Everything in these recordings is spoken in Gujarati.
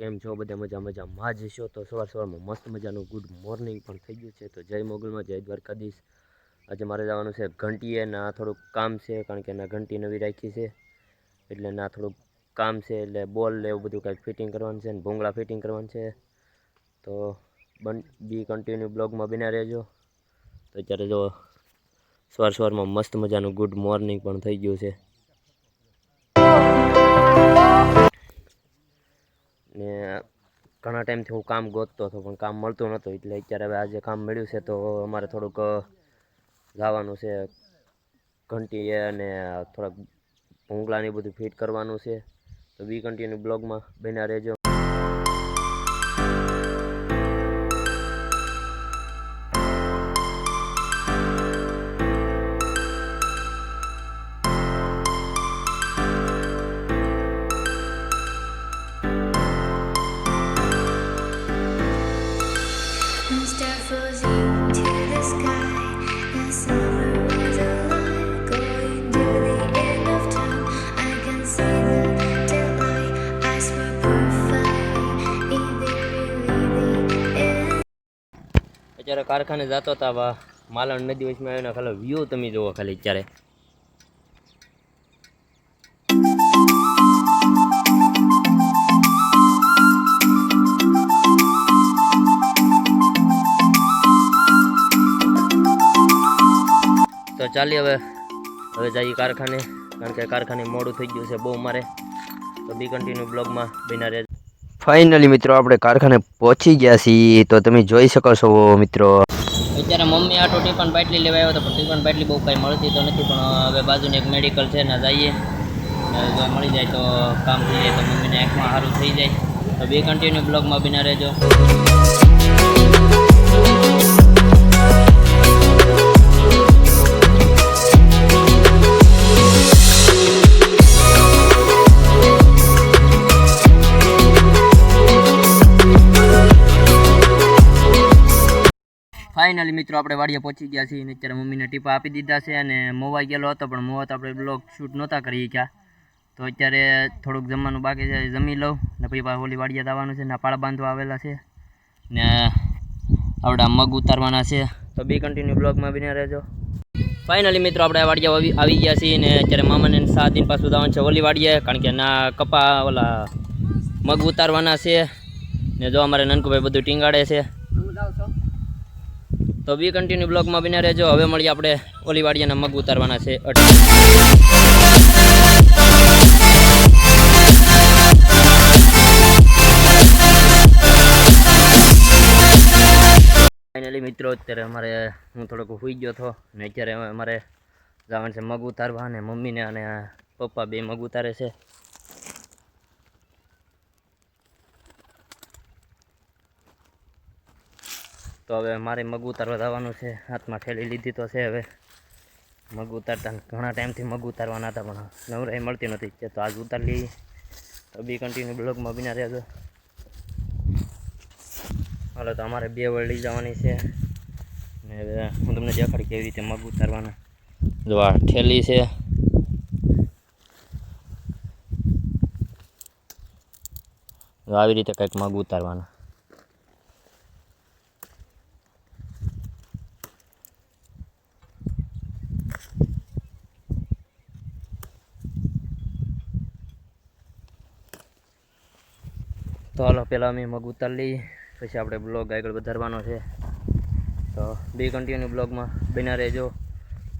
કેમ છો? બધા મજા મજા માં જ છો? તો સવાર સવારમાં મસ્ત મજાનું ગુડ મોર્નિંગ પણ થઈ ગયું છે. તો જય મોગલમાં, જય દ્વારકાધીશ. આજે મારે જવાનું છે ઘંટીએ. ના, થોડુંક કામ છે, કારણ કે એના ઘંટી નવી રાખી છે. એટલે ના, થોડુંક કામ છે, એટલે બોલ ને એવું બધું કાંઈક ફિટિંગ કરવાનું છે ને ભૂંગળા ફિટિંગ કરવાનું છે. તો બન, બી કન્ટિન્યુ બ્લોગમાં બિના રહેજો. તો અત્યારે જો સવાર સવારમાં મસ્ત મજાનું ગુડ મોર્નિંગ પણ થઈ ગયું છે. ઘણા ટાઈમથી હું કામ ગોતતો હતો પણ કામ મળતું નહોતું. એટલે અત્યારે હવે આજે કામ મળ્યું છે તો અમારે થોડુંક અ, જવાનું છે ઘંટી અને થોડાક ભૂંગળાને બધું ફિટ કરવાનું છે. તો બી કન્ટિન્યુ બ્લોગમાં બન્યા રહેજો. અત્યારે કારખાને જતો હતા માલણ નદી વચમાં આવ્યો ખાલી વ્યૂ તમે જુઓ ખાલી અત્યારે. તો ચાલી હવે હવે જઈએ કારખાને. કારણ કે કારખાને મોડું થઈ ગયું છે બહુ મારે. તો બી કન્ટિન્યુ બ્લોગમાં બિના રહે ફાઇનલી મિત્રો આપણે કારખાને પહોંચી ગયા છીએ. તો તમે જોઈ શકો છો મિત્રો. અત્યારે મમ્મી આટો ટિફન બાટલી લેવા આવ્યો હતો પણ ટિફન બાટલી બહુ કાંઈ મળતી તો નથી, પણ હવે બાજુની એક મેડિકલ છે ને જઈએ. જો મળી જાય તો કામ થઈ જાય તો મમ્મીને આંખમાં સારું થઈ જાય. તો બે કન્ટિન્યુ બ્લોગમાં બિના રહેજો. ફાઇનલી મિત્રો, આપણે વાડીએ પહોંચી ગયા છીએ અને અત્યારે મમ્મીને ટીપા આપી દીધા છે અને મોવા ગયેલો હતો, પણ મોવા તો આપણે બ્લોગ શૂટ નહોતા કરી ગયા તો અત્યારે થોડુંક જમવાનું બાકી છે, જમી લઉં. ને પછી પાછું ઓલી વાડીએ જવાનું છે, ને પાળ બાંધવા આવેલા છે. ને આપણા મગ ઉતારવાના છે. તો બી કન્ટિન્યુ બ્લોગમાં બીને રહેજો. ફાઇનલી મિત્રો, આપણે વાડિયા આવી આવી ગયા છીએ ને અત્યારે મામાને સાત દિન પાછું જવાનું છે ઓલી વાડીએ, કારણ કે ના કપા ઓલા મગ ઉતારવાના છે. ને જો અમારે નનકુભાઈ બધું ટીંગાડે છે. તો બી કન્ટિન્યુ બ્લોગમાં બિના રહેજો. હવે મળીએ આપણે ઓલીવાડિયાના મગ ઉતારવાના છે. ફાઇનલી મિત્રો, અત્યારે અમારે હું થોડોક હોઈ ગયો હતો ને અત્યારે અમારે જવાનું છે મગ ઉતારવા અને મમ્મીને અને પપ્પા બે મગ ઉતારે છે. તો હવે મારે મગ ઉતારવા જવાનું છે. હાથમાં ઠેલી લીધી તો છે હવે. મગ ઉતારતા ઘણા ટાઈમથી મગ ઉતારવાના હતા, પણ નવરાઈ મળતી નથી. તે તો આજ ઉતાર લઈએ તો બી કન્ટિન્યુ બ્લોગમાં બિના રહેજો હાલો, તો અમારે બે વળ લઈ જવાની છે. ને હવે હું તમને દેખાડી કેવી રીતે મગ ઉતારવાના. જો આ ઠેલી છે. આવી રીતે કંઈક મગ ઉતારવાના. તો હાલો પહેલાં અમે મગ ઉતાર લઈએ. પછી આપણે બ્લોગ આગળ વધારવાનો છે. તો બી કન્ટિન્યુ બ્લોગમાં બન્યા રહેજો.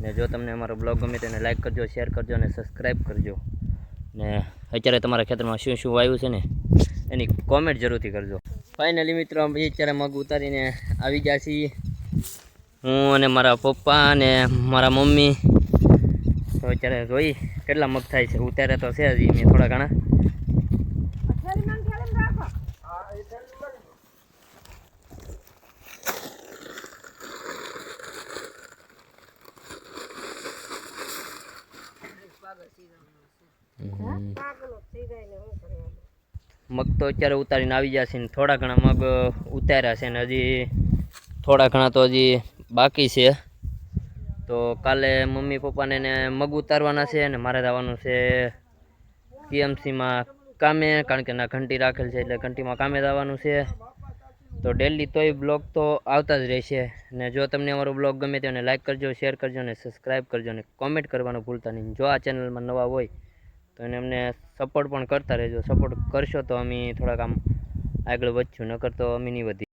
ને જો તમને અમારો બ્લોગ ગમે તેને લાઈક કરજો શેર કરજો અને સબસ્ક્રાઈબ કરજો. ને અત્યારે તમારા ખેતરમાં શું શું વાવ્યું છે ને, એની કોમેન્ટ જરૂરથી કરજો. ફાઇનલી મિત્રો, અમે અત્યારે મગ ઉતારીને આવી ગયા છીએ. હું અને મારા પપ્પા અને મારા મમ્મી. તો અત્યારે જોઈ કેટલા મગ થાય છે. ઉતારે તો છે હજી મેં થોડા ઘણા. મગ તો અત્યારે ઉતારીને આવી જશે ને થોડા ઘણા મગ ઉતાર્યા છે ને હજી થોડા ઘણા તો હજી બાકી છે. તો કાલે મમ્મી પપ્પાને એને મગ ઉતારવાના છે ને મારે જવાનું છે પીએમસીમાં કામે, કારણ કે ના ઘંટી રાખેલ છે એટલે ઘંટીમાં કામે જવાનું છે. તો ડેલી તોય બ્લોગ તો આવતા જ રહેશે ને જો તમને અમારો બ્લોગ ગમે તો એને લાઇક કરજો શેર કરજો ને સબસ્ક્રાઈબ કરજો ને કોમેન્ટ કરવાનું ભૂલતા નહીં. જો આ ચેનલમાં નવા હોય તો એને અમને સપોર્ટ પણ કરતા રહેજો. સપોર્ટ કરશો તો અમે થોડાક આમ આગળ વધશું, નકર તો અમે નહીં વધીએ